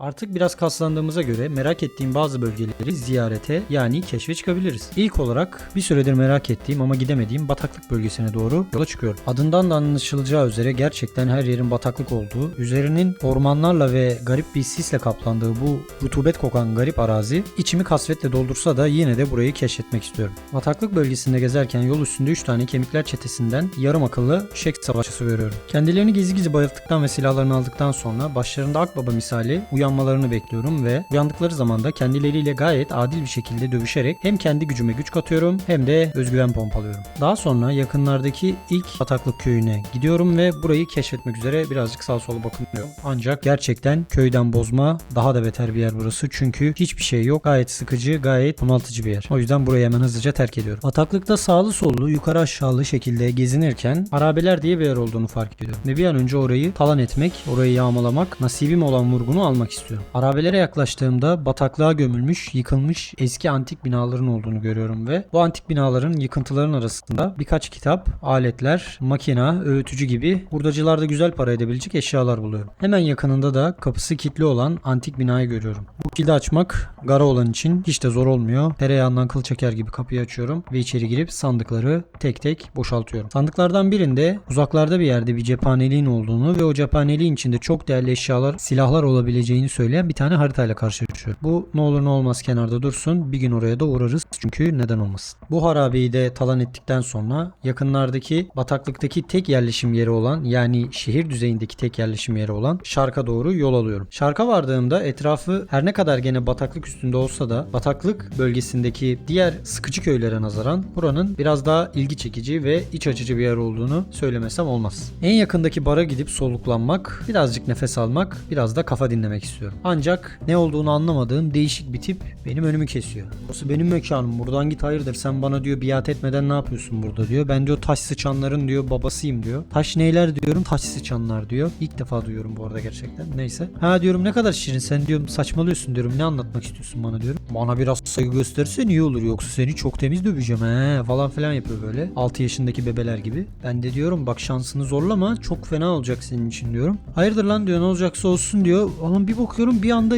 Artık biraz kaslandığımıza göre merak ettiğim bazı bölgeleri ziyarete yani keşfe çıkabiliriz. İlk olarak bir süredir merak ettiğim ama gidemediğim bataklık bölgesine doğru yola çıkıyorum. Adından da anlaşılacağı üzere gerçekten her yerin bataklık olduğu, üzerinin ormanlarla ve garip bir sisle kaplandığı bu rutubet kokan garip arazi içimi kasvetle doldursa da yine de burayı keşfetmek istiyorum. Bataklık bölgesinde gezerken yol üstünde 3 tane kemikler çetesinden yarım akıllı şek savaşçısı görüyorum. Kendilerini gizli gizli bayılttıktan ve silahlarını aldıktan sonra başlarında akbaba misali uyanmalarını bekliyorum ve uyandıkları zaman da kendileriyle gayet adil bir şekilde dövüşerek hem kendi gücüme güç katıyorum hem de özgüven pompalıyorum. Daha sonra yakınlardaki ilk bataklık köyüne gidiyorum ve burayı keşfetmek üzere birazcık sağ sola bakınıyorum. Ancak gerçekten köyden bozma daha da beter bir yer burası çünkü hiçbir şey yok. Gayet sıkıcı, gayet bunaltıcı bir yer. O yüzden burayı hemen hızlıca terk ediyorum. Bataklıkta sağlı sollu, yukarı aşağılı şekilde gezinirken harabeler diye bir yer olduğunu fark ediyorum. Ve bir an önce orayı talan etmek, orayı yağmalamak, nasibim olan vurgunu almak istiyorum. Harabelere yaklaştığımda bataklığa gömülmüş, yıkılmış eski antik binaların olduğunu görüyorum ve bu antik binaların yıkıntıların arasında birkaç kitap, aletler, makina, öğütücü gibi hurdacılarda güzel para edebilecek eşyalar buluyorum. Hemen yakınında da kapısı kilitli olan antik binayı görüyorum. Bu kilidi açmak gara olan için hiç de zor olmuyor. Tereyağından kıl çeker gibi kapıyı açıyorum ve içeri girip sandıkları tek tek boşaltıyorum. Sandıklardan birinde uzaklarda bir yerde bir cephaneliğin olduğunu ve o cephaneliğin içinde çok değerli eşyalar, silahlar olabileceğini söyleyen bir tane haritayla karşılaşıyorum. Bu ne olur ne olmaz kenarda dursun. Bir gün oraya da uğrarız çünkü neden olmasın. Bu harabeyi de talan ettikten sonra yakınlardaki bataklıktaki tek yerleşim yeri olan yani şehir düzeyindeki tek yerleşim yeri olan Şark'a doğru yol alıyorum. Şark'a vardığımda etrafı her ne kadar gene bataklık üstünde olsa da bataklık bölgesindeki diğer sıkıcı köylere nazaran buranın biraz daha ilgi çekici ve iç açıcı bir yer olduğunu söylemesem olmaz. En yakındaki bara gidip soluklanmak, birazcık nefes almak, biraz da kafa dinlemek istiyorum. Ancak ne olduğunu anlamadığım değişik bir tip benim önümü kesiyor. Burası benim mekanım buradan git hayırdır sen bana diyor biat etmeden ne yapıyorsun burada diyor. Ben diyor taş sıçanların diyor babasıyım diyor. Taş neyler diyorum taş sıçanlar diyor. İlk defa duyuyorum bu arada gerçekten. Neyse. Ha diyorum ne kadar şirin sen diyorum saçmalıyorsun diyorum. Ne anlatmak istiyorsun bana diyorum. Bana biraz saygı gösterirsen iyi olur yoksa seni çok temiz döveceğim he falan filan yapıyor böyle. 6 yaşındaki bebeler gibi. Ben de diyorum bak şansını zorlama çok fena olacak senin için diyorum. Hayırdır lan diyor ne olacaksa olsun diyor. Ama bir bakıyorum bir anda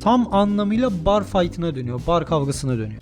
tam anlamıyla bar fight'ına dönüyor. Bar kavgasına dönüyor.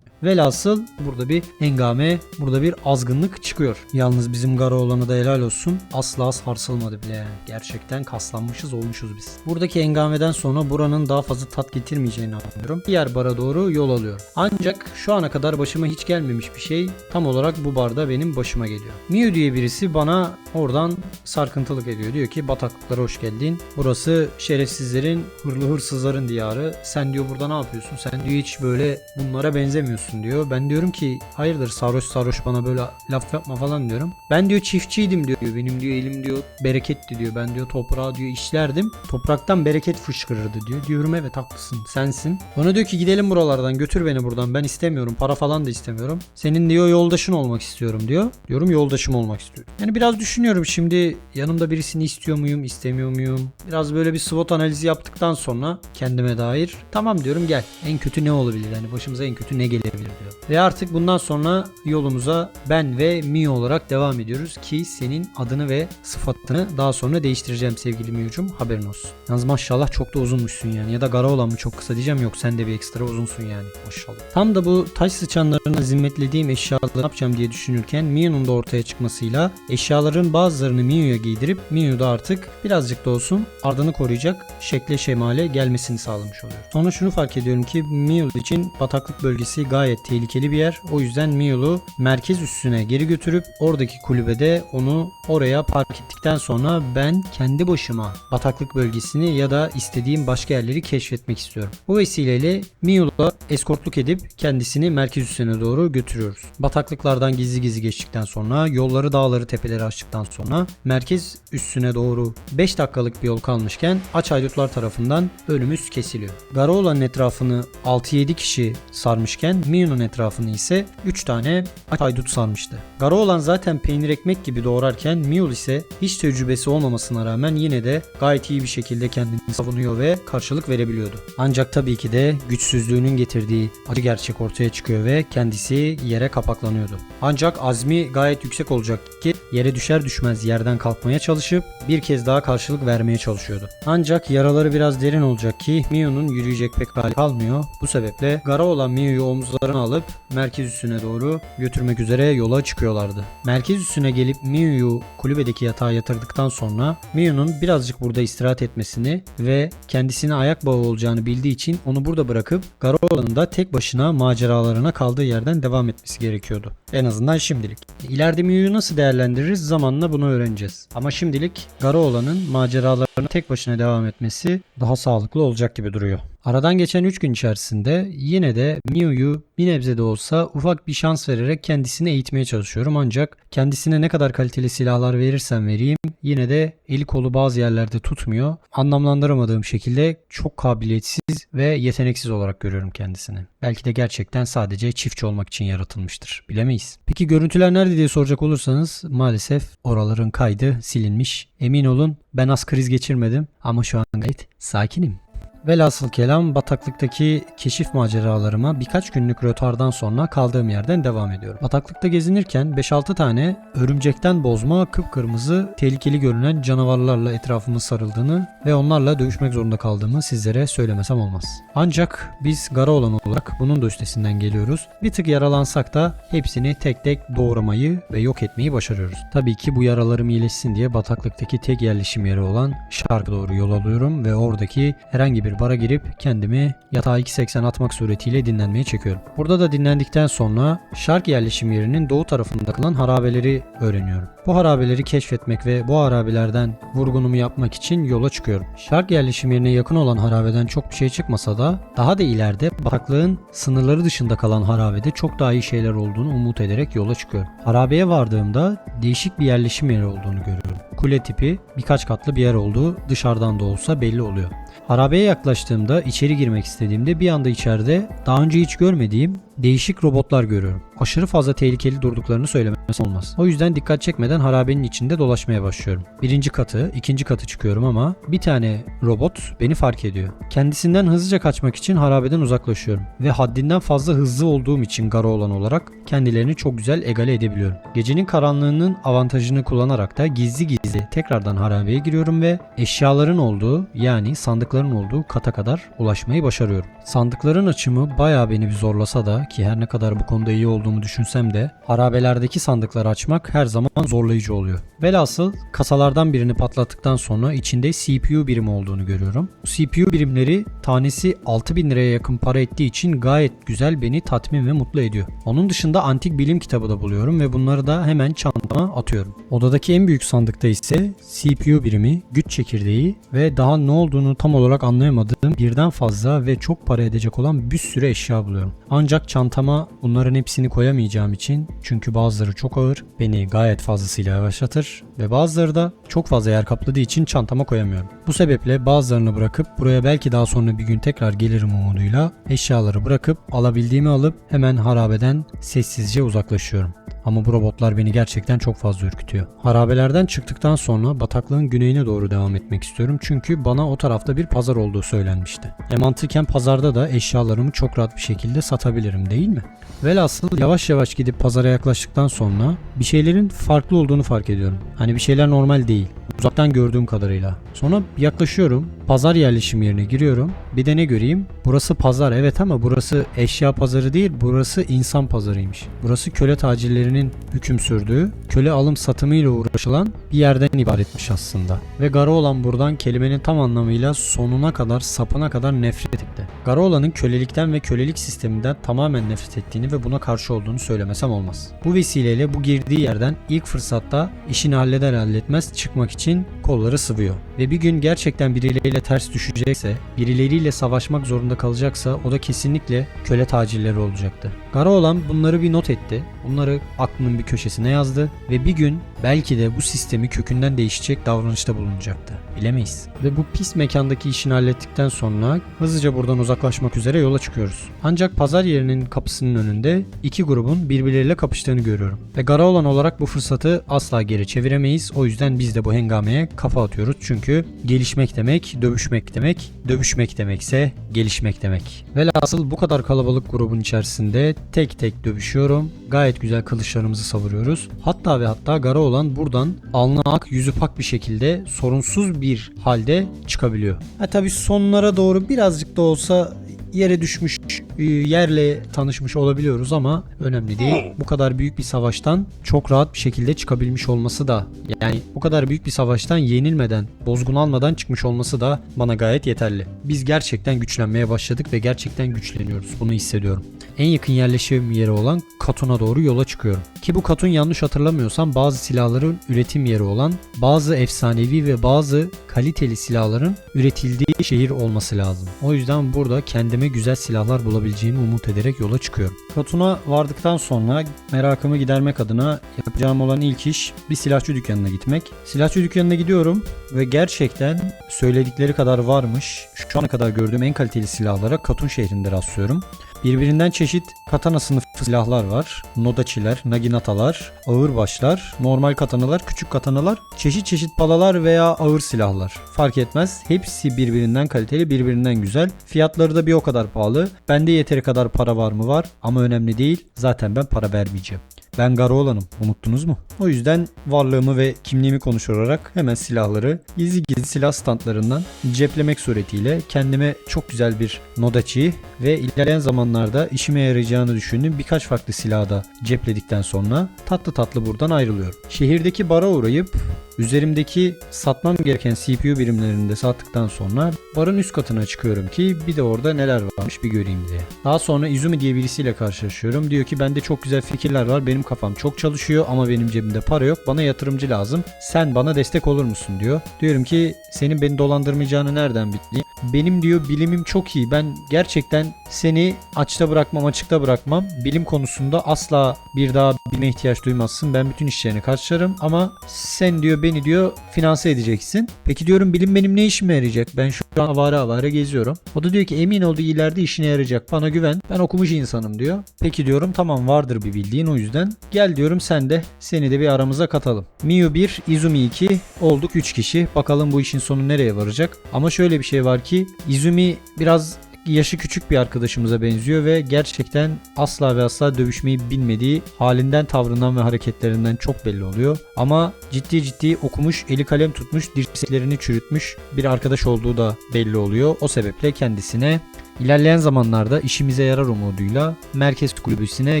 Velhasıl burada bir hengame, burada bir azgınlık çıkıyor. Yalnız bizim gara olanı da helal olsun. Asla sarsılmadı bile yani. Gerçekten kaslanmışız olmuşuz biz. Buradaki hengameden sonra buranın daha fazla tat getirmeyeceğini anlıyorum. Diğer bara doğru yol alıyorum. Ancak şu ana kadar başıma hiç gelmemiş bir şey tam olarak bu barda benim başıma geliyor. Miu diye birisi bana oradan sarkıntılık ediyor. Diyor ki bataklıklara hoş geldin. Burası şerefsizlerin, hırlı hırsızların diyarı. Sen diyor burada ne yapıyorsun? Sen diyor hiç böyle bunlara benzemiyorsun diyor. Ben diyorum ki hayırdır sarhoş sarhoş bana böyle laf yapma falan diyorum. Ben diyor çiftçiydim diyor. Benim diyor elim diyor bereketti diyor. Ben diyor toprağı diyor işlerdim. Topraktan bereket fışkırırdı diyor. Diyorum evet haklısın sensin. Bana diyor ki gidelim buralardan götür beni buradan. Ben istemiyorum para falan da istemiyorum. Senin diyor yoldaşın olmak istiyorum diyor. Diyorum yoldaşım olmak istiyorum. Yani biraz düşünüyorum şimdi yanımda birisini istiyor muyum istemiyor muyum? Biraz böyle bir SWOT analizi yaptıktan sonra kendime dair tamam diyorum gel. En kötü ne olabilir? Yani başımıza en kötü ne gelebilir diyor. Ve artık bundan sonra yolumuza ben ve Mio olarak devam ediyoruz ki senin adını ve sıfatını daha sonra değiştireceğim sevgili Mio'cum haberin olsun. Yalnız maşallah çok da uzunmuşsun yani ya da gara olan mı çok kısa diyeceğim yok sen de bir ekstra uzunsun yani maşallah. Tam da bu taş sıçanlarına zimmetlediğim eşyaları ne yapacağım diye düşünürken Mio'nun da ortaya çıkmasıyla eşyaların bazılarını Mio'ya giydirip Mio da artık birazcık da olsun ardını koruyacak şekle şemale gelmesini sağlamış oluyor. Sonra şunu fark ediyorum ki Mio için bataklık bölgesi gayet gayet tehlikeli bir yer. O yüzden Miyul'u merkez üssüne geri götürüp oradaki kulübede onu oraya park ettikten sonra ben kendi başıma bataklık bölgesini ya da istediğim başka yerleri keşfetmek istiyorum. Bu vesileyle Miyul'a eskortluk edip kendisini merkez üssüne doğru götürüyoruz. Bataklıklardan gizli gizli geçtikten sonra yolları dağları tepeleri açtıktan sonra merkez üssüne doğru 5 dakikalık bir yol kalmışken aç haydutlar tarafından önümüz kesiliyor. Garoğlan'ın etrafını 6-7 kişi sarmışken Miyu'nun etrafını ise 3 tane haydut sarmıştı. Garoğlan zaten peynir ekmek gibi doğrarken Miyul ise hiç tecrübesi olmamasına rağmen yine de gayet iyi bir şekilde kendini savunuyor ve karşılık verebiliyordu. Ancak tabii ki de güçsüzlüğünün getirdiği acı gerçek ortaya çıkıyor ve kendisi yere kapaklanıyordu. Ancak azmi gayet yüksek olacak ki yere düşer düşmez yerden kalkmaya çalışıp bir kez daha karşılık vermeye çalışıyordu. Ancak yaraları biraz derin olacak ki Mio'nun yürüyecek pek hali kalmıyor. Bu sebeple gara olan Mio'yu omuzlarına alıp merkez üssüne doğru götürmek üzere yola çıkıyorlardı. Merkez üssüne gelip Mio'yu kulübedeki yatağa yatırdıktan sonra Mio'nun birazcık burada istirahat etmesini ve kendisine ayak bağı olacağını bildiği için onu burada bırakıp Garoğlan'ın da tek başına maceralarına kaldığı yerden devam etmesi gerekiyordu. En azından şimdilik. İleride Mio'yu nasıl değerlendiririz zamanla bunu öğreneceğiz. Ama şimdilik Garoğlan'ın maceralarına tek başına devam etmesi daha sağlıklı olacak gibi duruyor. Aradan geçen 3 gün içerisinde yine de Mio'yu bir nebze de olsa ufak bir şans vererek kendisini eğitmeye çalışıyorum. Ancak kendisine ne kadar kaliteli silahlar verirsem vereyim yine de eli kolu bazı yerlerde tutmuyor. Anlamlandıramadığım şekilde çok kabiliyetsiz ve yeteneksiz olarak görüyorum kendisini. Belki de gerçekten sadece çiftçi olmak için yaratılmıştır. Bilemeyiz. Peki görüntüler nerede diye soracak olursanız maalesef oraların kaydı silinmiş. Emin olun ben az kriz geçirmedim ama şu an gayet sakinim. Velhasıl kelam bataklıktaki keşif maceralarıma birkaç günlük rötardan sonra kaldığım yerden devam ediyorum. Bataklıkta gezinirken 5-6 tane örümcekten bozma kıpkırmızı tehlikeli görünen canavarlarla etrafımın sarıldığını ve onlarla dövüşmek zorunda kaldığımı sizlere söylemesem olmaz. Ancak biz gara olan olarak bunun da üstesinden geliyoruz. Bir tık yaralansak da hepsini tek tek doğramayı ve yok etmeyi başarıyoruz. Tabii ki bu yaralarım iyileşsin diye bataklıktaki tek yerleşim yeri olan Şark'a doğru yol alıyorum ve oradaki herhangi bir bara girip kendimi yatağa 2.80 atmak suretiyle dinlenmeye çekiyorum. Burada da dinlendikten sonra Şark yerleşim yerinin doğu tarafında kalan harabeleri öğreniyorum. Bu harabeleri keşfetmek ve bu harabelerden vurgunumu yapmak için yola çıkıyorum. Şark yerleşim yerine yakın olan harabeden çok bir şey çıkmasa da daha da ileride bataklığın sınırları dışında kalan harabede çok daha iyi şeyler olduğunu umut ederek yola çıkıyorum. Harabeye vardığımda değişik bir yerleşim yeri olduğunu görüyorum. Kule tipi birkaç katlı bir yer olduğu dışarıdan da olsa belli oluyor. Harabeye yaklaştığımda içeri girmek istediğimde bir anda içeride daha önce hiç görmediğim değişik robotlar görüyorum. Aşırı fazla tehlikeli durduklarını söylemesi olmaz. O yüzden dikkat çekmeden harabenin içinde dolaşmaya başlıyorum. Birinci katı, ikinci katı çıkıyorum ama bir tane robot beni fark ediyor. Kendisinden hızlıca kaçmak için harabeden uzaklaşıyorum. Ve haddinden fazla hızlı olduğum için gara olan olarak kendilerini çok güzel egale edebiliyorum. Gecenin karanlığının avantajını kullanarak da gizli gizli tekrardan harabeye giriyorum ve eşyaların olduğu yani sandıkların olduğu kata kadar ulaşmayı başarıyorum. Sandıkların açımı bayağı beni bir zorlasa da ki her ne kadar bu konuda iyi olduğumu düşünsem de harabelerdeki sandıkları açmak her zaman zorlayıcı oluyor. Velhasıl kasalardan birini patlattıktan sonra içinde CPU birimi olduğunu görüyorum. CPU birimleri tanesi 6000 liraya yakın para ettiği için gayet güzel beni tatmin ve mutlu ediyor. Onun dışında antik bilim kitabı da buluyorum ve bunları da hemen çantama atıyorum. Odadaki en büyük sandıkta ise CPU birimi, güç çekirdeği ve daha ne olduğunu tam olarak anlayamadığım birden fazla ve çok para edecek olan bir sürü eşya buluyorum. Ancak çantama bunların hepsini koyamayacağım için çünkü bazıları çok ağır, beni gayet fazlasıyla yavaşlatır ve bazıları da çok fazla yer kapladığı için çantama koyamıyorum. Bu sebeple bazılarını bırakıp buraya belki daha sonra bir gün tekrar gelirim umuduyla eşyaları bırakıp alabildiğimi alıp hemen harabeden sessizce uzaklaşıyorum. Ama bu robotlar beni gerçekten çok fazla ürkütüyor. Harabelerden çıktıktan sonra bataklığın güneyine doğru devam etmek istiyorum. Çünkü bana o tarafta bir pazar olduğu söylenmişti. E mantıken pazarda da eşyalarımı çok rahat bir şekilde satabilirim değil mi? Velhasıl yavaş yavaş gidip pazara yaklaştıktan sonra bir şeylerin farklı olduğunu fark ediyorum. Hani bir şeyler normal değil. Uzaktan gördüğüm kadarıyla. Sonra yaklaşıyorum. Pazar yerleşim yerine giriyorum. Bir de ne göreyim? Burası pazar evet ama burası eşya pazarı değil. Burası insan pazarıymış. Burası köle tacirlerinin hüküm sürdüğü, köle alım satımıyla uğraşılan bir yerden ibaretmiş aslında. Ve Garaoğlan buradan kelimenin tam anlamıyla sonuna kadar, sapına kadar nefret etti. Garaoğlan'ın kölelikten ve kölelik sisteminden tamamen nefret ettiğini ve buna karşı olduğunu söylemesem olmaz. Bu vesileyle bu girdiği yerden ilk fırsatta işini halleder halletmez çıkmak için kolları sıvıyor. Ve bir gün gerçekten birileriyle ters düşecekse, birileriyle savaşmak zorunda kalacaksa o da kesinlikle köle tacirleri olacaktı. Garaoğlan bunları bir not etti. Bunları aklının bir köşesine yazdı ve bir gün belki de bu sistemi kökünden değişecek davranışta bulunacaktı. Bilemeyiz. Ve bu pis mekandaki işini hallettikten sonra hızlıca buradan uzaklaşmak üzere yola çıkıyoruz. Ancak pazar yerinin kapısının önünde iki grubun birbirleriyle kapıştığını görüyorum. Ve Garaoğlan olarak bu fırsatı asla geri çeviremeyiz. O yüzden biz de bu hengameye kafa atıyoruz. Çünkü gelişmek demek, dövüşmek demek, dövüşmek demekse gelişmek demek. Velhasıl bu kadar kalabalık grubun içerisinde tek tek dövüşüyorum. Gayet güzel kılıçlarımızı savuruyoruz. Hatta ve hatta Garaoğlan buradan alnı ak, yüzü pak bir şekilde sorunsuz bir halde çıkabiliyor. Ha tabii sonlara doğru birazcık da olsa yere düşmüş, e, yerle tanışmış olabiliyoruz ama önemli değil. Bu kadar büyük bir savaştan çok rahat bir şekilde çıkabilmiş olması da yani bu kadar büyük bir savaştan yenilmeden, bozgun almadan çıkmış olması da bana gayet yeterli. Biz gerçekten güçlenmeye başladık ve gerçekten güçleniyoruz. Bunu hissediyorum. En yakın yerleşim yeri olan Katun'a doğru yola çıkıyorum. Ki bu Katun yanlış hatırlamıyorsam bazı silahların üretim yeri olan, bazı efsanevi ve bazı kaliteli silahların üretildiği şehir olması lazım. O yüzden burada kendime güzel silahlar bulabileceğimi umut ederek yola çıkıyorum. Katun'a vardıktan sonra merakımı gidermek adına yapacağım olan ilk iş bir silahçı dükkanına gitmek. Silahçı dükkanına gidiyorum ve gerçekten söyledikleri kadar varmış. Şu ana kadar gördüğüm en kaliteli silahlara Katun şehrinde rastlıyorum. Birbirinden çeşit katana sınıfı silahlar var. Nodaçiler, naginatalar, ağırbaşlar, normal katanalar, küçük katanalar, çeşit çeşit palalar veya ağır silahlar. Fark etmez. Hepsi birbirinden kaliteli, birbirinden güzel. Fiyatları da bir o kadar pahalı. Bende yeteri kadar para var mı var ama önemli değil. Zaten ben para vermeyeceğim. Ben Garaoğlan'ım. Unuttunuz mu? O yüzden varlığımı ve kimliğimi konuşarak hemen silahları gizli gizli silah standlarından ceplemek suretiyle kendime çok güzel bir nodaçi ve ilerleyen zamanlarda işime yarayacağını düşündüğüm birkaç farklı silahı da cepledikten sonra tatlı tatlı buradan ayrılıyorum. Şehirdeki bara uğrayıp Üzerimdeki satmam gereken CPU birimlerini de sattıktan sonra barın üst katına çıkıyorum ki bir de orada neler varmış bir göreyim diye. Daha sonra Izumi diye birisiyle karşılaşıyorum. Diyor ki bende çok güzel fikirler var. Benim kafam çok çalışıyor ama benim cebimde para yok. Bana yatırımcı lazım. Sen bana destek olur musun diyor. Diyorum ki senin beni dolandırmayacağını nereden bileyim? Benim diyor bilimim çok iyi. Ben gerçekten seni açta bırakmam, açıkta bırakmam. Bilim konusunda asla bir daha bilme ihtiyaç duymazsın. Ben bütün işlerini karşılarım ama sen diyor beni diyor finanse edeceksin. Peki diyorum bilim benim ne işime yarayacak? Ben şu an avare avare geziyorum. O da diyor ki emin ol ileride işine yarayacak. Bana güven. Ben okumuş insanım diyor. Peki diyorum tamam vardır bir bildiğin o yüzden. Gel diyorum sen de seni de bir aramıza katalım. Miyu 1, Izumi 2 olduk 3 kişi. Bakalım bu işin sonu nereye varacak. Ama şöyle bir şey var ki Izumi biraz yaşı küçük bir arkadaşımıza benziyor ve gerçekten asla ve asla dövüşmeyi bilmediği halinden, tavrından ve hareketlerinden çok belli oluyor. Ama ciddi ciddi okumuş, eli kalem tutmuş, dirseklerini çürütmüş bir arkadaş olduğu da belli oluyor. O sebeple kendisine İlerleyen zamanlarda işimize yarar umuduyla merkez kulübesine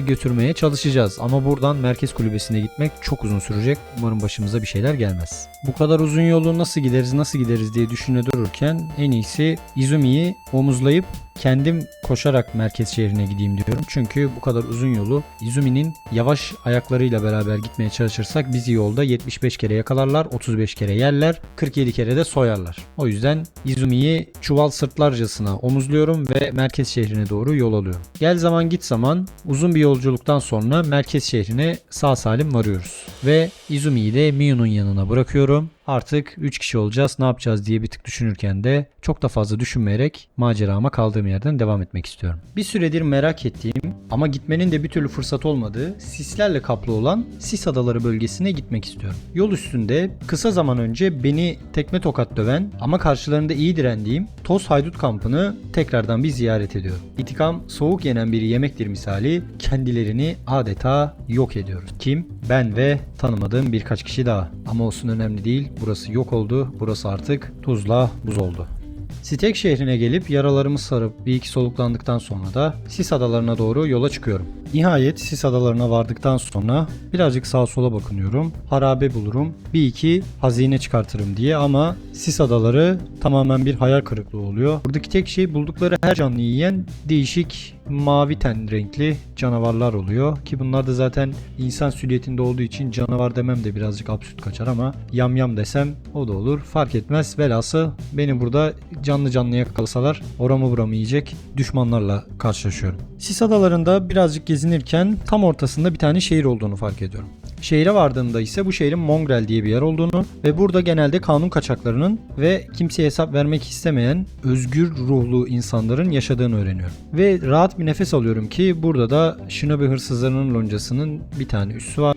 götürmeye çalışacağız. Ama buradan merkez kulübesine gitmek çok uzun sürecek. Umarım başımıza bir şeyler gelmez. Bu kadar uzun yolu nasıl gideriz nasıl gideriz diye düşüne dururken en iyisi Izumi'yi omuzlayıp kendim koşarak merkez şehrine gideyim diyorum. Çünkü bu kadar uzun yolu Izumi'nin yavaş ayaklarıyla beraber gitmeye çalışırsak bizi yolda 75 kere yakalarlar, 35 kere yerler, 47 kere de soyarlar. O yüzden Izumi'yi çuval sırtlarcasına omuzluyorum ve merkez şehrine doğru yol alıyorum. Gel zaman git zaman uzun bir yolculuktan sonra merkez şehrine sağ salim varıyoruz. Ve Izumi'yi de Miyu'nun yanına bırakıyorum. Artık 3 kişi olacağız ne yapacağız diye bir tık düşünürken de çok da fazla düşünmeyerek macerama kaldığım yerden devam etmek istiyorum. Bir süredir merak ettiğim ama gitmenin de bir türlü fırsat olmadığı sislerle kaplı olan Sis Adaları bölgesine gitmek istiyorum. Yol üstünde kısa zaman önce beni tekme tokat döven ama karşılarında iyi direndiğim Toz Haydut kampını tekrardan bir ziyaret ediyorum. İntikam soğuk yenen bir yemektir misali kendilerini adeta yok ediyoruz. Kim? Ben ve tanımadığım birkaç kişi daha. Ama olsun önemli değil. Burası yok oldu. Burası artık tuzla buz oldu. Stek şehrine gelip yaralarımı sarıp bir iki soluklandıktan sonra da Sis adalarına doğru yola çıkıyorum. Nihayet Sis adalarına vardıktan sonra birazcık sağa sola bakınıyorum. Harabe bulurum. Bir iki hazine çıkartırım diye ama Sis adaları tamamen bir hayal kırıklığı oluyor. Buradaki tek şey buldukları her canlıyı yiyen değişik mavi ten renkli canavarlar oluyor. Ki bunlar da zaten insan silüetinde olduğu için canavar demem de birazcık absürt kaçar ama yamyam desem o da olur. Fark etmez. Velhası beni burada canlı canlı yakalasalar oramı buramı yiyecek düşmanlarla karşılaşıyorum. Sis adalarında birazcık gezinirken tam ortasında bir tane şehir olduğunu fark ediyorum. Şehire vardığımda ise bu şehrin Mongrel diye bir yer olduğunu ve burada genelde kanun kaçaklarının ve kimseye hesap vermek istemeyen özgür ruhlu insanların yaşadığını öğreniyorum. Ve rahat bir nefes alıyorum ki burada da Shinobi hırsızlarının loncasının bir tane üssü varmış.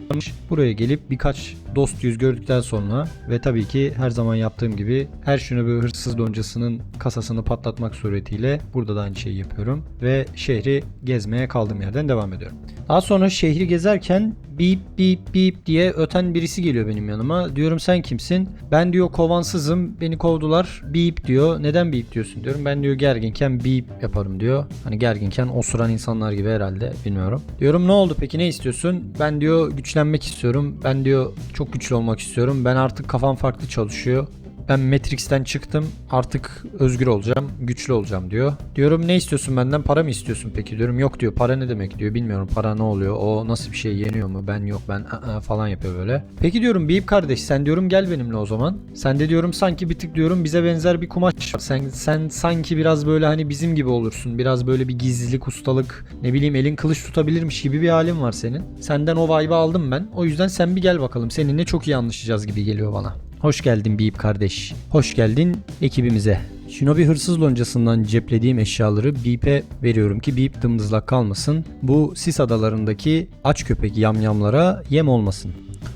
Buraya gelip birkaç dost yüz gördükten sonra ve tabii ki her zaman yaptığım gibi her Shinobi hırsız loncasının kasasını patlatmak suretiyle burada da aynı şeyi yapıyorum ve şehri gezmeye kaldığım yerden devam ediyorum. Daha sonra şehri gezerken bip bip bip diye öten birisi geliyor benim yanıma. Diyorum sen kimsin? Ben diyor kovansızım. Beni kovdular. Bip diyor. Neden bip diyorsun diyorum. Ben diyor gerginken bip yaparım diyor. Hani gerginken osuran insanlar gibi herhalde bilmiyorum. Diyorum ne oldu peki ne istiyorsun? Ben diyor güçlenmek istiyorum. Ben diyor çok güçlü olmak istiyorum. Ben artık kafam farklı çalışıyor. Ben Matrix'ten çıktım. Artık özgür olacağım. Güçlü olacağım diyor. Diyorum ne istiyorsun benden? Para mı istiyorsun peki? Diyorum yok diyor. Para ne demek diyor. Bilmiyorum para ne oluyor. O nasıl bir şey yeniyor mu? Ben yok ben ı-ı falan yapıyor böyle. Peki diyorum Beyip kardeş sen diyorum gel benimle o zaman. Sen de diyorum sanki bir tık diyorum bize benzer bir kumaş var. Sen, sen sanki biraz böyle hani bizim gibi olursun. Biraz böyle bir gizlilik, ustalık, ne bileyim elin kılıç tutabilirmiş gibi bir halin var senin. Senden o vibe'ı aldım ben. O yüzden sen bir gel bakalım. Seninle çok iyi anlaşacağız gibi geliyor bana. Hoş geldin Beyip kardeş. Hoş geldin ekibimize. Shinobi hırsız loncasından ceplediğim eşyaları Beep'e veriyorum ki Beep dımdızlak kalmasın. Bu sis adalarındaki aç köpek yamyamlara yem olmasın.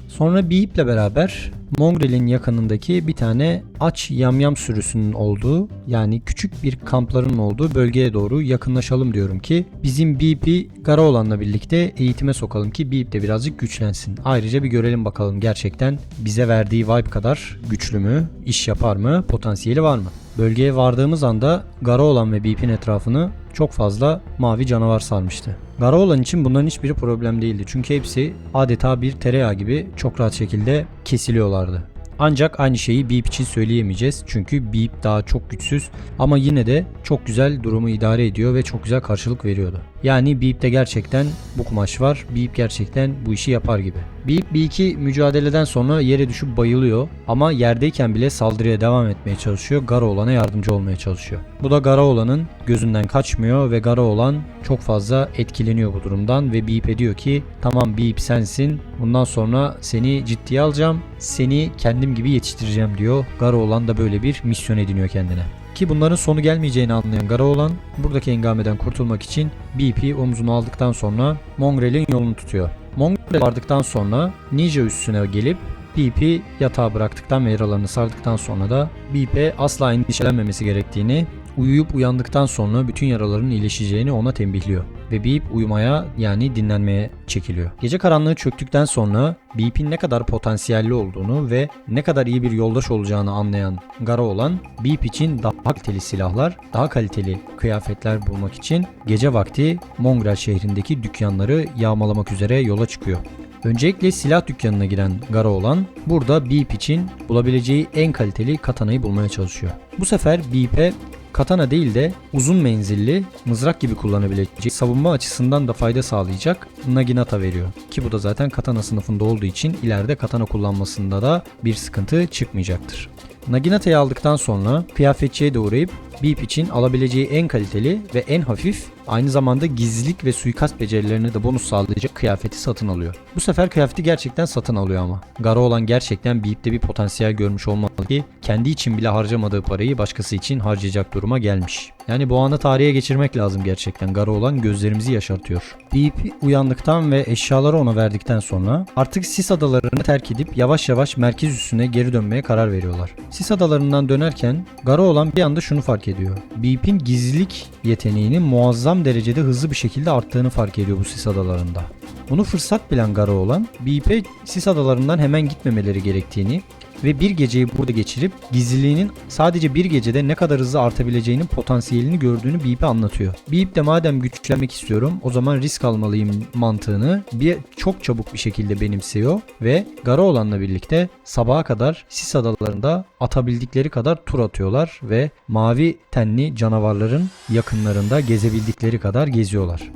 Sonra Beep'le beraber Mongrel'in yakınındaki bir tane aç yamyam sürüsünün olduğu yani küçük bir kampların olduğu bölgeye doğru yakınlaşalım diyorum ki bizim Beep'i Garaolan'la birlikte eğitime sokalım ki Beep de birazcık güçlensin. Ayrıca bir görelim bakalım gerçekten bize verdiği vibe kadar güçlü mü, iş yapar mı, potansiyeli var mı? Bölgeye vardığımız anda Garaolan ve Beep'in etrafını çok fazla mavi canavar sarmıştı. Garaolan için bunların hiçbiri problem değildi. Çünkü hepsi adeta bir tereyağı gibi çok rahat şekilde kesiliyorlardı. Ancak aynı şeyi Beep için söyleyemeyeceğiz. Çünkü Beep daha çok güçsüz ama yine de çok güzel durumu idare ediyor ve çok güzel karşılık veriyordu. Yani Beep'te gerçekten bu kumaş var. Beep gerçekten bu işi yapar gibi. Beep bir iki mücadeleden sonra yere düşüp bayılıyor ama yerdeyken bile saldırıya devam etmeye çalışıyor. Gara olana yardımcı olmaya çalışıyor. Bu da Gara olanın gözünden kaçmıyor ve Gara olan çok fazla etkileniyor bu durumdan ve Beep'e diyor ki tamam Beep sensin bundan sonra seni ciddiye alacağım seni kendim gibi yetiştireceğim diyor. Gara olan da böyle bir misyon ediniyor kendine. Ki bunların sonu gelmeyeceğini anlayan Garaolan buradaki engameden kurtulmak için BP omzunu aldıktan sonra Mongrel'in yolunu tutuyor. Mongrel vardıktan sonra Ninja üstüne gelip BP yatağa bıraktıktan ve yaralarını sardıktan sonra da BP asla endişelenmemesi gerektiğini uyuyup uyandıktan sonra bütün yaraların iyileşeceğini ona tembihliyor. Ve Beep uyumaya yani dinlenmeye çekiliyor. Gece karanlığı çöktükten sonra Beep'in ne kadar potansiyelli olduğunu ve ne kadar iyi bir yoldaş olacağını anlayan Gara olan Beep için daha kaliteli silahlar, daha kaliteli kıyafetler bulmak için gece vakti Mongrel şehrindeki dükkanları yağmalamak üzere yola çıkıyor. Öncelikle silah dükkanına giren Gara olan burada Beep için bulabileceği en kaliteli katanayı bulmaya çalışıyor. Bu sefer Beep'e katana değil de uzun menzilli mızrak gibi kullanabileceği savunma açısından da fayda sağlayacak Naginata veriyor. Ki bu da zaten katana sınıfında olduğu için ileride katana kullanmasında da bir sıkıntı çıkmayacaktır. Naginata'yı aldıktan sonra kıyafetçiye de uğrayıp Beep için alabileceği en kaliteli ve en hafif aynı zamanda gizlilik ve suikast becerilerine de bonus sağlayacak kıyafeti satın alıyor. Bu sefer kıyafeti gerçekten satın alıyor ama. Gara olan gerçekten Beep'te bir potansiyel görmüş olmalı ki kendi için bile harcamadığı parayı başkası için harcayacak duruma gelmiş. Yani bu anı tarihe geçirmek lazım gerçekten. Gara olan gözlerimizi yaşartıyor. Beep uyandıktan ve eşyaları ona verdikten sonra artık Sis adalarını terk edip yavaş yavaş merkez üssüne geri dönmeye karar veriyorlar. Sis adalarından dönerken Gara olan bir anda şunu fark ediyor. Beep'in gizlilik yeteneğinin muazzam derecede hızlı bir şekilde arttığını fark ediyor bu sis adalarında. Bunu fırsat bilen Gara olan Beep'e sis adalarından hemen gitmemeleri gerektiğini ve bir geceyi burada geçirip gizliliğinin sadece bir gecede ne kadar hızlı artabileceğinin potansiyelini gördüğünü Beep'e anlatıyor. Beep de madem güçlenmek istiyorum o zaman risk almalıyım mantığını bir çok çabuk bir şekilde benimsiyor ve Garaoğlan'la birlikte sabaha kadar sis adalarında atabildikleri kadar tur atıyorlar ve mavi tenli canavarların yakınlarında gezebildikleri kadar geziyorlar.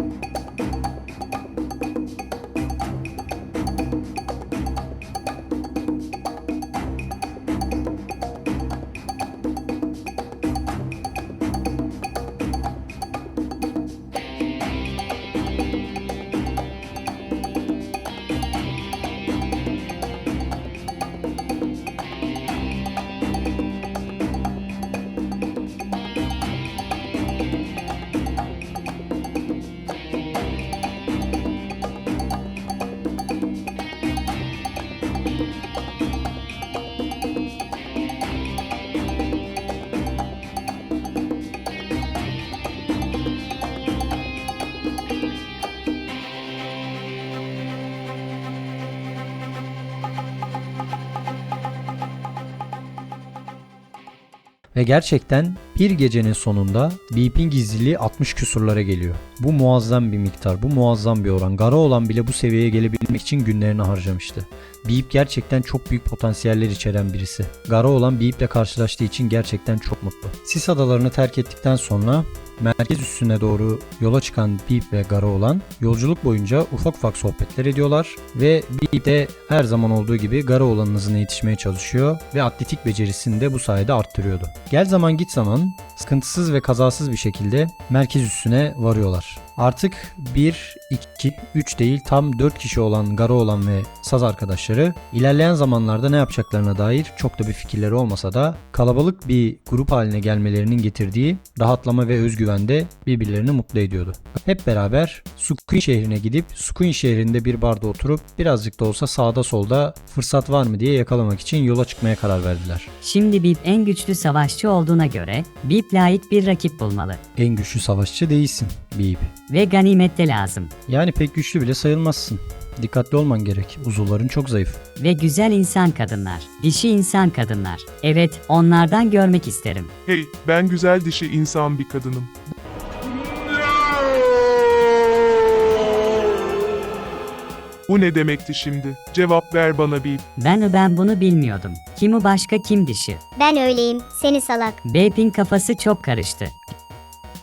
Ve gerçekten bir gecenin sonunda Beep'in gizliliği 60 küsurlara geliyor. Bu muazzam bir miktar, bu muazzam bir oran. Gara olan bile bu seviyeye gelebilmek için günlerini harcamıştı. Beep gerçekten çok büyük potansiyeller içeren birisi. Gara olan Beep'le karşılaştığı için gerçekten çok mutlu. Sis adalarını terk ettikten sonra merkez üssüne doğru yola çıkan Beep ve Gara olan yolculuk boyunca ufak ufak sohbetler ediyorlar ve Beep de her zaman olduğu gibi Gara olanın hızına yetişmeye çalışıyor ve atletik becerisini de bu sayede arttırıyordu. Gel zaman git zaman sıkıntısız ve kazasız bir şekilde merkez üssüne varıyorlar. Artık 1, 2, 3 değil tam 4 kişi olan Gara olan ve Saz arkadaşları ilerleyen zamanlarda ne yapacaklarına dair çok da bir fikirleri olmasa da kalabalık bir grup haline gelmelerinin getirdiği rahatlama ve özgüvende birbirlerini mutlu ediyordu. Hep beraber Sukuin şehrine gidip Sukuin şehrinde bir barda oturup birazcık da olsa sağda solda fırsat var mı diye yakalamak için yola çıkmaya karar verdiler. Şimdi Bip en güçlü savaşçı olduğuna göre Bip layık bir rakip bulmalı. En güçlü savaşçı değilsin Beep. Ve ganimet de lazım. Yani pek güçlü bile sayılmazsın. Dikkatli olman gerek. Uzuvların çok zayıf. Ve güzel insan kadınlar. Dişi insan kadınlar. Evet onlardan görmek isterim. Hey, ben güzel dişi insan bir kadınım. Bu ne demekti şimdi? Cevap ver bana bir. Ben ben bunu bilmiyordum. Kimi başka kim dişi. Ben öyleyim, seni salak. Bip'in kafası çok karıştı.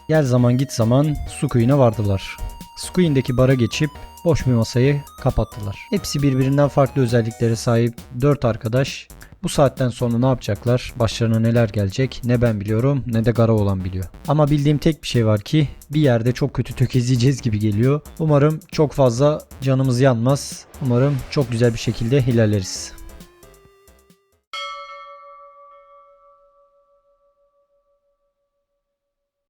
Gel zaman git zaman Sukuin'e vardılar. Sukuin'deki bara geçip boş bir masayı kapattılar. Hepsi birbirinden farklı özelliklere sahip 4 arkadaş. Bu saatten sonra ne yapacaklar, başlarına neler gelecek ne ben biliyorum ne de Gara olan biliyor. Ama bildiğim tek bir şey var ki bir yerde çok kötü tökezleyeceğiz gibi geliyor. Umarım çok fazla canımız yanmaz. Umarım çok güzel bir şekilde ilerleriz.